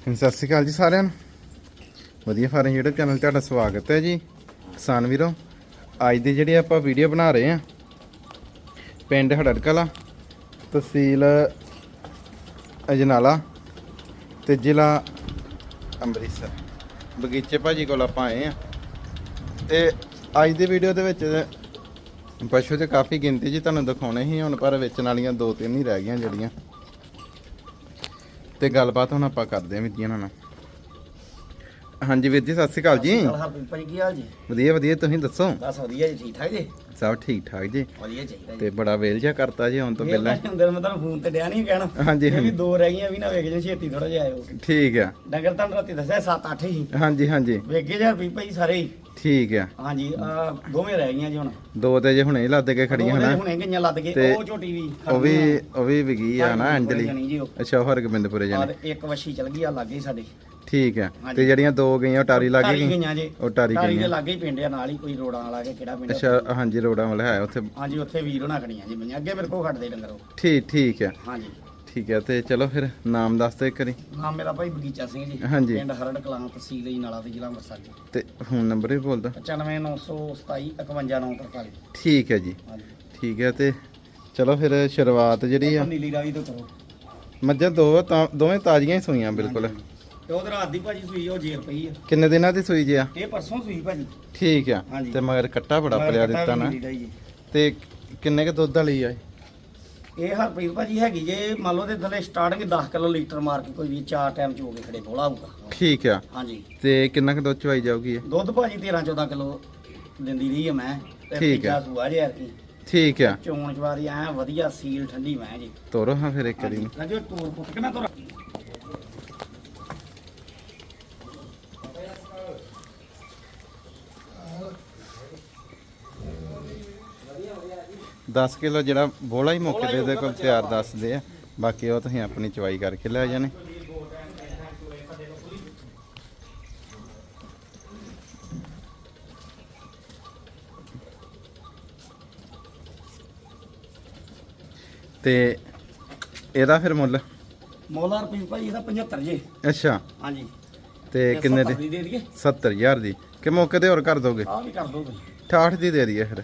ਸਤਿ ਸ਼੍ਰੀ ਅਕਾਲ ਜੀ ਸਾਰਿਆਂ ਨੂੰ। ਵਧੀਆ ਫਾਰਮ YouTube ਚੈਨਲ 'ਤੇ ਤੁਹਾਡਾ ਸਵਾਗਤ ਹੈ ਜੀ। ਕਿਸਾਨ ਵੀਰੋ, ਅੱਜ ਦੀ ਜਿਹੜੀ ਆਪਾਂ ਵੀਡੀਓ ਬਣਾ ਰਹੇ ਹਾਂ, ਪਿੰਡ ਹੜੜਕਲਾ, ਤਹਿਸੀਲ ਅਜਨਾਲਾ ਤੇ ਜ਼ਿਲ੍ਹਾ ਅੰਮ੍ਰਿਤਸਰ। ਬਗੀਚੇ ਭਾਜੀ ਕੋਲ ਆਪਾਂ ਆਏ ਆ ਤੇ ਅੱਜ ਦੀ ਵੀਡੀਓ ਦੇ ਵਿੱਚ ਪਸ਼ੂ ਤੇ ਕਾਫੀ ਗਿਣਤੀ ਜੀ ਤੁਹਾਨੂੰ ਦਿਖਾਉਣੇ ਸੀ, ਹੁਣ ਪਰ ਵੇਚਣ ਵਾਲੀਆਂ ਦੋ ਤਿੰਨ ਹੀ ਰਹਿ ਗਈਆਂ ਜਿਹੜੀਆਂ। ਤੇ ਗੱਲਬਾਤ ਹੁਣ ਆਪਾਂ ਕਰਦੇ ਆਂ ਵੀਰ ਜੀ ਇਹਨਾਂ ਨਾਲ। ਹਾਂਜੀ ਵੀਰ ਜੀ ਸਤਿ ਸ਼੍ਰੀ ਅਕਾਲ ਜੀ। ਹਰਪ੍ਰੀਤ ਭਾਈ ਕੀ ਹਾਲ ਜੀ? ਵਧੀਆ ਵਧੀਆ ਤੁਸੀਂ ਦੱਸੋ? ਬਸ ਵਧੀਆ ਜੀ ਠੀਕ ਠਾਕ ਜੀ? ਸਭ ਠੀਕ ਠਾਕ ਜੀ। ਵਧੀਆ ਚਾਹੀਦਾ ਤੇ ਬੜਾ ਵੇਲ ਜਿਹਾ ਕਰਤਾ ਜੀ ਹੁਣ ਤੋਂ ਪਹਿਲਾਂ। ਅੰਦਰ ਮੈਂ ਤੁਹਾਨੂੰ ਫੋਨ ਤੇ ਡਿਆ ਨਹੀਂ ਕਹਿਣਾ। ਹਾਂਜੀ, ਇਹ ਵੀ ਹਾਂਜੀ। ਦੋ ਰਹਿ ਗਈਆਂ ਵੀ ਨਾ ਵੇਖ ਜੇ ਛੇਤੀ ਥੋੜਾ ਜਿਹਾ ਆਇਓ। ਠੀਕ ਆ। ਡੰਗਰ ਤੁਹਾਨੂੰ ਰਾਤੀ ਦੱਸਿਆ 7-8 ਹੀ। ਹਾਂਜੀ ਹਾਂਜੀ। ਵੇਗੇ ਜੀ ਹਰਪ੍ਰੀਤ ਭਾਈ ਸਾਰੇ ਹੀ। ਠੀਕ ਆ। ਹਾਂਜੀ ਆ ਦੋਵੇਂ ਰਹਿ ਗਈਆਂ ਜੀ ਹੁਣ। ਦੋ ਤੇ ਜੇ ਹੁਣੇ ਹੀ ਲੱਦ ਕੇ ਖੜੀਆਂ ਦੋ ਨਾ ਹੁਣੇ ਗਈਆਂ ਲੱਦ ਕੇ ਤੇ ਉਹ ਝੋਟੀ ਵੀ ਉਹ ਵੀ ਉਹ ਵੀ ਵਿਗੀ ਆ ਨਾ ਅੰਜਲੀ। ਜਾਣੀ ਜੀ ਉਹ। ਅੱਛਾ ਉਹ ਹਰਗੋਬਿੰਦਪੁਰੇ ਆ ਜਾਣੇ ਤੇ ਇੱਕ ਵਸ਼ੀ ਚਲ ਗਈ ਆ ਲੱਗੇ ਸਾਡੇ। ਠੀਕ ਆ। ਤੇ ਜਿਹੜੀਆਂ ਦੋ ਗਈਆਂ ਉਹ ਟਾਰੀ ਲੱਗ ਟਾਰੀ ਗਈ ਗਈਆਂ ਜੀ। ਉਹ ਟਾਰੀ ਦੇ ਗਈਆਂ। ਲਾਗੇ ਹੀ ਪਿੰਡ ਆ ਨਾਲ ਹੀ ਕੋਈ ਰੋੜਾਂ ਵਾਲਾ ਕੇ ਕਿਹੜਾ ਪਿੰਡ ਆ? ਅੱਛਾ ਹਾਂਜੀ ਰੋੜਾ ਵਾਲਾ ਹੈ ਉੱਥੇ। ਹਾਂਜੀ ਉੱਥੇ ਵੀਰ ਹੋਣਾ ਖੜੀਆਂ ਜੀ ਅੱਗੇ ਮੇਰੇ ਕੋਲ ਖੜਦੇ ਡੰਗਰ ਉਹ। ਠੀਕ ਠੀਕ ਆ। ਹਾਂਜੀ। ਠੀਕ ਆ ਤੇ ਚਲੋ ਫਿਰ ਨਾਮ ਦੱਸ ਦਿਓ ਇੱਕ ਵਾਰੀ। ਨਾਮ ਮੇਰਾ ਭਾਈ ਬਗੀਚਾ ਸਿੰਘ ਜੀ ਹਾਂਜੀ। ਪਿੰਡ ਹਰੜ ਕਲਾਂ ਤਹਿਸੀਲ ਹੀ ਨਾਲਾ ਤੇ ਜ਼ਿਲ੍ਹਾ ਅੰਮ੍ਰਿਤਸਰ ਜੀ। ਤੇ ਫੋਨ ਨੰਬਰ ਵੀ ਬੋਲ ਦੋ 95927 51943 ਠੀਕ ਹੈ ਜੀ। ਹਾਂਜੀ। ਠੀਕ ਹੈ ਤੇ ਚਲੋ ਫਿਰ ਸ਼ੁਰੂਆਤ ਜਿਹੜੀ ਆ। ਨੀਲੀ ਰਾਵੀ ਤੋਂ ਕਰੋ। ਮੱਝਾਂ ਦੋ ਤਾਂ ਦੋਵੇਂ ਤਾਜ਼ੀਆਂ ਹੀ ਸੂਈਆਂ ਬਿਲਕੁਲ। ਤੇ ਉਹਦੇ ਰਾਤ ਦੀ ਭਾਜੀ ਸੂਈ ਉਹ ਜੇਰ ਪਈ ਆ। ਕਿੰਨੇ ਦਿਨਾਂ ਦੀ ਸੂਈ ਜੀ ਆ? ਇਹ ਪਰਸੋਂ ਸੂਈ ਭਾਜੀ। ਠੀਕ ਆ ਹਾਂਜੀ। ਤੇ ਮਗਰ ਕੱਟਾ ਬੜਾ ਪਲਿਆ ਦਿੱਤਾ ਨਾ। ਨੀਲੀ ਦਾ ਹੀ ਜੀ। ਤੇ ਕਿੰਨੇ ਕ ਦੁੱਧ ਵਾਲੀ ਆ ਇਹ? ਇਹ ਹਰਪ੍ਰੀਤ ਭਾਜੀ ਹੈਗੀ ਜੇ ਮੰਨ ਲਓ ਤੇ ਥੱਲੇ ਸਟਾਰਟਿੰਗ 10 ਕਿਲੋ ਲੀਟਰ ਮਾਰ ਕੇ ਕੋਈ ਵੀ ਚਾਰ ਟਾਈਮ ਚ ਕੇ ਖੜੇ ਬੋਲਾ ਹੋਊਗਾ। ਠੀਕ ਆ। ਹਾਂਜੀ। ਤੇ ਕਿੰਨਾ ਕ ਦੁੱਧ ਚਵਾਈ ਜਾਊਗੀ ਇਹ? ਦੁੱਧ ਭਾਜੀ 13 14 ਕਿਲੋ ਦਿੰਦੀ ਰਹੀ ਆ ਮੈਂ ਤੇ ਠੀਕ ਤੀਜਾ ਆ। ਸੂਆ ਜੇ ਠੀਕ ਆ। ਚੋਣ ਚਵਾਰੀ ਐ ਵਧੀਆ ਸੀਲ ਠੰਡੀ ਮੈਂ ਜੀ। ਤੋਰੋ ਹਾਂ ਫਿਰ ਇੱਕ ਵਾਰੀ। ਨੂੰ। ਤੋਰ ਪੁੱਟ ਕੇ ਨਾ ਤੋਰ? 10 ਕਿਲੋ ਜਿਹੜਾ ਬੋਲਾ ਹੀ ਮੌਕੇ ਦੇ ਦੇ ਕੋਲ ਤਿਆਰ ਦੱਸਦੇ ਆ। ਬਾਕੀ ਉਹ ਤੁਸੀਂ ਆਪਣੀ ਚਵਾਈ ਕਰਕੇ ਲੈ ਜਾਣੇ। ਤੇ ਇਹਦਾ ਫਿਰ ਮੁੱਲ? ਮੋਲਾ ਰੁਪਏ ਭਾਈ ਇਹਦਾ 75 ਜੇ। ਅੱਛਾ। ਹਾਂਜੀ। ਤੇ ਕਿੰਨੇ ਦੀ? ਦੇ ਦਈਏ। 70000 ਦੀ। ਕਿ ਮੌਕੇ ਤੇ ਹੋਰ ਕਰ ਦੋਗੇ? ਆ ਵੀ ਕਰ ਦੋ ਤੁਸੀਂ 68 ਦੀ ਦੇ ਦਈਏ ਫਿਰ।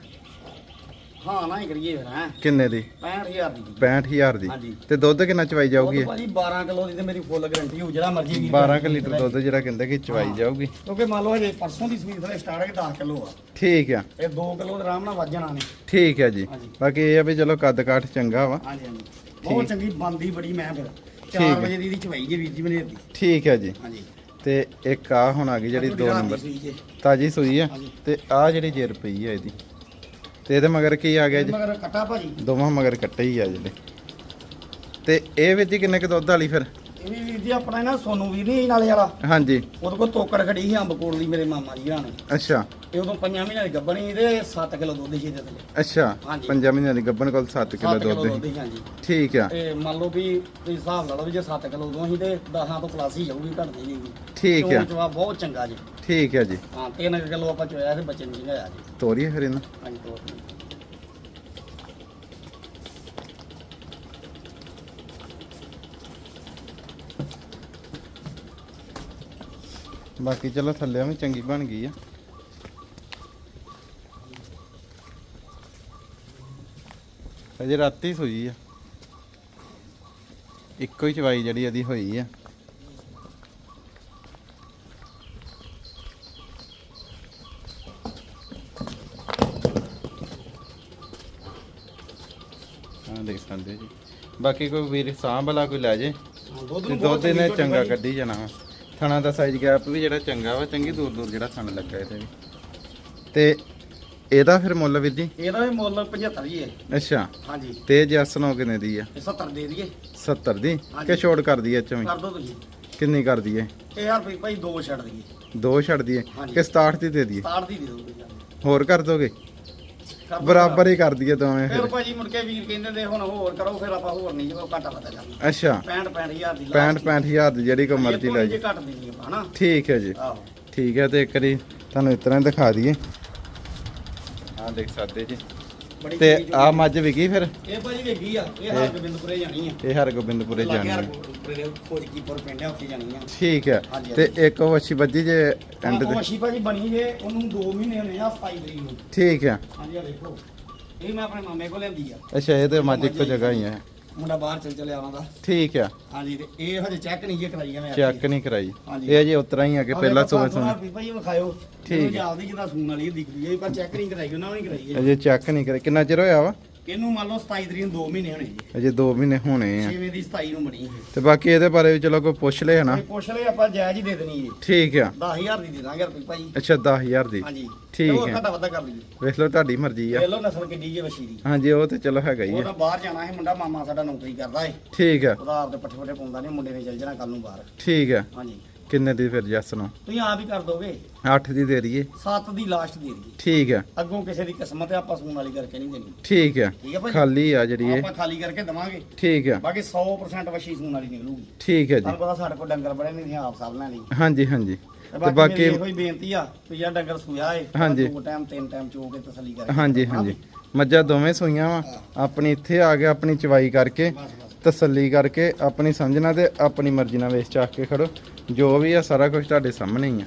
ਹਾਂ ਨਾ ਹੀ ਕਰੀਏ ਫਿਰ ਹੈ। ਕਿੰਨੇ ਦੀ? 65000 ਦੀ। 65000 ਦੀ। ਹਾਂਜੀ। ਤੇ ਦੁੱਧ ਕਿੰਨਾ ਚਵਾਈ ਜਾਊਗੀ? ਉਹ? ਭਾਜੀ 12 ਕਿਲੋ ਦੀ ਤੇ ਮੇਰੀ ਫੁੱਲ ਗਾਰੰਟੀ ਹੋਊ ਜਿਹੜਾ ਮਰਜ਼ੀ ਵੀਰ 12 ਕਿ ਲੀਟਰ ਦੁੱਧ ਜਿਹੜਾ ਕਹਿੰਦੇ ਕਿ ਚਵਾਈ ਜਾਊਗੀ। ਕਿਉਂਕਿ ਮੰਨ ਲਓ ਹਜੇ ਪਰਸੋਂ ਦੀ ਸਪੀਡ ਥਲੇ ਸਟਾਰਟ ਹੈ 10 ਕਿਲੋ ਆ। ਠੀਕ ਆ। ਇਹ 2 ਕਿਲੋ ਦੇ ਆਰਾਮ ਨਾਲ ਵੱਜ ਜਾਣਾ ਨੇ। ਠੀਕ ਹੈ ਜੀ। ਹਾਂਜੀ। ਬਾਕੀ ਇਹ ਆ ਵੀ ਚਲੋ ਕੱਦ ਕਾਠ ਚੰਗਾ ਵਾ। ਹਾਂਜੀ ਹਾਂਜੀ। ਬਹੁਤ ਚੰਗੀ ਬੰਦੀ ਬੜੀ ਮੈਂ ਫਿਰ। ਠੀਕ 4 ਹੈ। ਵਜੇ ਦੀ ਦੀ ਚਵਾਈ ਜੇ ਵੀਰ ਜੀ ਮਨੇ ਦੀ ਠੀਕ ਹੈ ਜੀ। ਹਾਂਜੀ। ਤੇ ਇੱਕ ਆ ਹੁਣ ਆ ਗਈ ਜਿਹੜੀ 2 ਨੰਬਰ। ਤਾਜੀ ਸੂਈ ਆ। ਹਾਂਜੀ। ਤੇ ਆ ਜਿਹੜੀ ਜੇਰ ਪਈ ਆ ਇਹਦੀ। ਤੇ ਇਹਦੇ ਮਗਰ ਕੀ ਆ ਗਿਆ ਜੀ? ਮਗਰ ਕੱਟਾ ਭਾਜੀ। ਦੋਵਾਂ ਮਗਰ ਕੱਟੇ ਹੀ ਆ ਜਿਹੜੇ। ਤੇ ਇਹ ਵਿੱਚ ਕਿੰਨੇ ਕ ਦੁੱਧ ਵਾਲੀ ਫਿਰ? ਵੀ ਵੀਰ ਜੀ ਆਪਣਾ ਨਾ ਸੋਨੂ ਵੀਰ ਨਹੀਂ ਨਾਲੇ ਵਾਲਾ। ਹਾਂਜੀ। ਉਹਦੇ ਕੋਲ ਤੋਕੜ ਖੜੀ ਸੀ ਅੰਬ ਕੋਲ ਦੀ ਮੇਰੇ ਮਾਮਾ ਜੀ ਹਰਾਂ ਨੇ ਅੱਛਾ। ਇਹ ਉਦੋਂ ਪੰਜਾਂ ਮਹੀਨਿਆਂ ਦੀ ਗੱਬਣੀ ਤੇ 7 ਕਿਲੋ ਦੁੱਧ ਸੀ ਇਹਦੇ ਥੱਲੇ ਅੱਛਾ। ਹਾਂਜੀ। ਪੰਜਾਂ ਮਹੀਨਿਆਂ ਦੀ ਗੱਭਣ ਕੋਲ 7 ਕਿਲੋ 7 ਕਿਲੋ ਦੁੱਧ ਦੁੱਧ ਸੀ ਸੀ ਹਾਂਜੀ। ਠੀਕ ਆ। ਤੇ ਮੰਨ ਲਓ ਵੀ ਤੁਸੀਂ ਹਿਸਾਬ ਲਾ ਲਓ ਵੀ ਜੇ 7 ਕਿਲੋ ਉਦੋਂ ਅਸੀਂ ਤੇ 10 ਤੋਂ ਪਲੱਸ ਹੀ ਜਾਊਗੀ ਘਟਦੀ ਨਹੀਂ ਠੀਕ ਆ। ਜਵਾਬ ਬਹੁਤ ਚੰਗਾ ਜੀ। ਠੀਕ ਹੈ ਜੀ। ਹਾਂ 3 ਕਿਲੋ ਆਪਾਂ ਚੋਇਆ ਤੇ ਬੱਚੇ ਨੂੰ ਜਿੰਗਾਇਆ ਜੀ। ਤੋਰੀਏ ਫਿਰ ਇਹਨੂੰ। ਹਾਂਜੀ ਤੋਰ ਬਾਕੀ ਚਲੋ ਥੱਲੇ ਵੀ ਚੰਗੀ ਬਣ ਗਈ ਆ। ਅਜੇ ਰਾਤੀ ਸੋਈ ਆ। ਇੱਕੋ ਹੀ ਚਵਾਈ ਜਿਹੜੀ ਇਹਦੀ ਹੋਈ ਆ। ਹਾਂ ਦੇਖ ਸਕਦੇ ਜੀ। ਬਾਕੀ ਕੋਈ ਵੀਰ ਸਾਂਭ ਵਾਲਾ ਕੋਈ ਲੈ ਜੇ। ਹਾਂ, ਦੁੱਧ ਤੇ ਚੰਗਾ ਕੱਢੀ ਜਾਣਾ ਵਾ। ਥਣਾ ਦਾ ਸਾਈਜ਼ ਗੈਪ ਵੀ ਜਿਹੜਾ ਚੰਗਾ ਵਾ ਚੰਗੀ ਦੂਰ ਦੂਰ ਜਿਹੜਾ ਥਣ ਲੱਗਾ ਇਹਦੇ ਵੀ। ਤੇ ਇਹਦਾ ਫਿਰ ਮੁੱਲ ਵੀਰ ਜੀ? ਇਹਦਾ ਵੀ ਮੁੱਲ 75 ਹੀ ਹੈ। ਅੱਛਾ। ਹਾਂਜੀ। ਤੇ ਜੈਸਨੋ ਕਿੰਨੇ ਦੀ ਆ? ਇਹ 70 ਦੇ ਦਈਏ। 70 ਦੀ। ਕਿ ਛੋੜ ਕਰ ਦਈਏ ਚੋਂ ਕਰ ਦੋ ਤੁਸੀਂ। ਕਿੰਨੀ ਕਰ ਦਈਏ? ਇਹ ਯਾਰ ਭਾਈ ਦੋ ਛੱਡ ਦਈਏ। ਦੋ ਛੱਡ ਦਈਏ। ਕਿ 67 ਦੀ ਦੇ ਦਈਏ? 67 ਦੀ ਦੇ ਦੋ ਤੁਸੀਂ ਹੋਰ ਕਰ ਦੋਗੇ? ਬਰਾਬਰ ਹੀ ਕਰ ਦਈਏ ਦੋਵੇਂ ਫਿਰ ਫਿਰ। ਭਾਜੀ ਮੁੜ ਕੇ ਵੀਰ ਕਹਿੰਦੇ ਨੇ ਹੁਣ ਹੋਰ ਕਰੋ ਫਿਰ ਆਪਾਂ ਹੋਰ ਨਹੀਂ ਜਦੋਂ ਘਾਟਾ ਪਤਾ ਕਰਨਾ ਅੱਛਾ। 65 65000 ਦੀ 65 65000 ਦੀ ਜਿਹੜੀ ਕੋ ਮਰਜ਼ੀ ਲੈ ਜੇ ਘੱਟ ਦੇਣੀ ਆਪਾਂ ਹਨਾ? ਠੀਕ ਹੈ ਜੀ। ਆਹੋ। ਠੀਕ ਹੈ ਤੇ ਇੱਕ ਵਾਰੀ ਤੁਹਾਨੂੰ ਇਸ ਤਰ੍ਹਾਂ ਹੀ ਦਿਖਾ ਦਈਏ। ਹਾਂ ਦੇਖ ਸਕਦੇ ਜੀ। ਤੇ ਆ ਮੱਝ ਵਿਕੀ ਫਿਰ? ਇਹ ਭਾਜੀ ਵੇਗੀ ਆ ਇਹ ਹਰ ਗੋਬਿੰਦਪੁਰੇ ਜਾਣੀ ਆ। ਇਹ ਹਰਗੋਬਿੰਦਪੁਰੇ ਜਾਣੀ ਹੈ। ਦੇ ਕੀਪਰ ਪਿੰਡ ਆ ਉੱਥੇ ਜਾਣੀ ਆ। ਠੀਕ ਹੈ ਹਾਂਜੀ, ਤੇ ਇੱਕ ਵੱਛੀ ਵੱਜੀ ਜੇ ਐਂਡ ਉਹ ਤੇ। ਮੱਛੀ ਭਾਜੀ ਬਣੀ ਜੇ ਉਹਨੂੰ 2 ਮਹੀਨੇ ਹੋਣੇ ਆ 27 ਤਰੀਕ ਨੂੰ। ਠੀਕ ਹੈ ਹਾਂਜੀ ਆ ਦੇਖੋ। ਇਹ ਮੈਂ ਆਪਣੇ ਮਾਮੇ ਕੋਲ ਲਿਆਂਦੀ ਆ। ਅੱਛਾ ਇਹ ਤੇ ਮੱਝ ਇੱਕੋ ਜਗ੍ਹਾ ਹੀ ਹੈ ਮੁੰਡਾ ਬਾਹਰ ਚਲ ਚਲਿਆ ਉਹਨਾਂ ਦਾ ਠੀਕ ਹੈ ਹਾਂਜੀ ਤੇ ਇਹ ਹਜੇ ਚੈੱਕ ਨਹੀਂ ਜੇ ਕਰਾਈ ਆ ਮੈਂ ਚੈੱਕ ਨਹੀਂ ਕਰਾਈ। ਹਾਂਜੀ। ਇਹ ਅਜੇ ਉਤਰਾ ਹੀ ਆ ਕਿ ਪਹਿਲਾਂ ਸੂਏ ਸੁਣ। ਭਾਈ ਵਿਖਾਇਓ। ਠੀਕ ਹੈ। ਆਪਦੀ ਜਿਹਦਾ ਸੂਨ ਵਾਲੀ ਦਿਖਦੀ ਹੈ ਪਰ ਚੈੱਕ ਨਹੀਂ ਕਰਾਈ ਉਹਨਾਂ ਨੇ ਕਰਾਈ ਹੈ। ਅਜੇ ਚੈੱਕ ਨਹੀਂ ਕਰੇ ਕਿੰਨਾ ਚਿਰ ਹੋਇਆ ਵਾ? ਇਹਨੂੰ ਮੰਨ ਲਓ 27 ਤਰੀਕ ਨੂੰ 2 ਮਹੀਨੇ ਹੋਣੇ ਜੀ। ਅਜੇ 2 ਮਹੀਨੇ ਹੋਣੇ ਆ। 6ਵੇਂ ਦੀ 27 ਨੂੰ ਬਣੀ ਇਹ। ਤੇ ਬਾਕੀ ਇਹਦੇ ਬਾਰੇ ਵੀ ਚਲੋ ਕੋਈ ਪੁੱਛ ਲਿਆ ਨਾ ਕੋਈ ਪੁੱਛ ਲੈ ਆਪਾਂ ਜਾਇਜ਼ ਹੀ ਦੇ ਦੇਣੀ ਜੀ। ਠੀਕ ਆ। 10000 ਦੀ ਦੇ ਦਾਂਗੇ ਰੁਪਏ ਭਾਈ। ਅੱਛਾ 10000 ਦੀ। ਹਾਂਜੀ। ਠੀਕ ਹੈ। ਘੱਟਾ ਵੱਧਾ ਕਰ ਲਈਏ। ਵੇਖ ਲਓ ਤੁਹਾਡੀ ਮਰਜ਼ੀ ਆ। ਵੇਖ ਲਓ ਨਸਲ ਕਿੱਡੀ ਜੇ ਵਸ਼ੀ ਦੀ। ਹਾਂਜੀ ਉਹ ਤੇ ਚਲੋ ਹੈਗਾ ਹੀ ਉਹ ਆ ਤਾਂ ਬਾਹਰ ਜਾਣਾ ਹੈ ਮੁੰਡਾ ਮਾਮਾ ਸਾਡਾ ਨੌਕਰੀ ਕਰਦਾ ਏ ਠੀਕ ਆ। ਉਹਦਾ ਆਪਦੇ ਪੱਠੇ ਪੱਠੇ ਪਾਉਂਦਾ ਨਹੀਂ ਮੁੰਡੇ ਨੇ ਚੱਲ ਜਾਣਾ ਕੱਲ ਨੂੰ ਬਾਹਰ। ਠੀਕ ਆ। ਹਾਂਜੀ। ਕਿੰਨੇ ਦੀ ਫਿਰ ਜੱਸ ਨੂੰ ਤੁਸੀਂ ਆਪ ਹੀ ਕਰ ਦੋਗੇ। 8 ਦੀ ਦੇ ਰਹੀਏ 7 ਦੀ ਲਾਸਟ ਦੇ ਦਈਏ। ਠੀਕ ਆ ਅੱਗੋਂ ਕਿਸੇ ਦੀ ਕਿਸਮਤ ਹੈ ਆਪਾਂ ਸੂਣ ਵਾਲੀ ਕਰਕੇ ਨਹੀਂ ਦੇਣੀ। ਠੀਕ ਹੈ। ਭਾਈ ਖਾਲੀ ਆ ਜਿਹੜੀ ਇਹ। ਆਪਾਂ ਖਾਲੀ ਕਰਕੇ ਦਵਾਂਗੇ। ਠੀਕ ਆ ਬਾਕੀ 100% ਵਸ਼ੀ ਸੂਣ ਵਾਲੀ ਨਿਕਲੂਗੀ। ਠੀਕ ਹੈ ਜੀ। ਤੁਹਾਨੂੰ ਪਤਾ ਸਾਡੇ ਕੋਲ ਡੰਗਰ ਬੜੇ ਨਹੀਂ ਆਪ ਸਭ ਲੈਣੀ। ਹਾਂਜੀ ਹਾਂਜੀ। ਤੇ ਬਾਕੀ ਮੇਰੀ ਕੋਈ ਬੇਨਤੀ ਆ ਵੀ ਯਾਰ ਡੰਗਰ ਸੂਇਆ ਏ ਹਾਂਜੀ। ਦੋ ਟਾਈਮ ਤਿੰਨ ਟਾਈਮ ਚੋ ਕੇ ਤਸੱਲੀ ਕਰਕੇ ਹਾਂਜੀ ਹਾਂਜੀ। ਮੱਝਾਂ ਦੋਵੇਂ ਸੂਈਆਂ ਵਾ। ਆਪਣੀ ਇੱਥੇ ਆ ਕੇ ਆਪਣੀ ਚਵਾਈ ਕਰਕੇ ਤਸੱਲੀ ਕਰਕੇ ਆਪਣੀ ਸਮਝਣਾ ਤੇ ਆਪਣੀ ਮਰਜ਼ੀ ਨਾਲ ਵੇਚ ਚਾਕ ਕੇ ਖੜੋ। ਜੋ ਵੀ ਆ ਸਾਰਾ ਕੁਝ ਤੁਹਾਡੇ ਸਾਹਮਣੇ ਹੀ ਆ।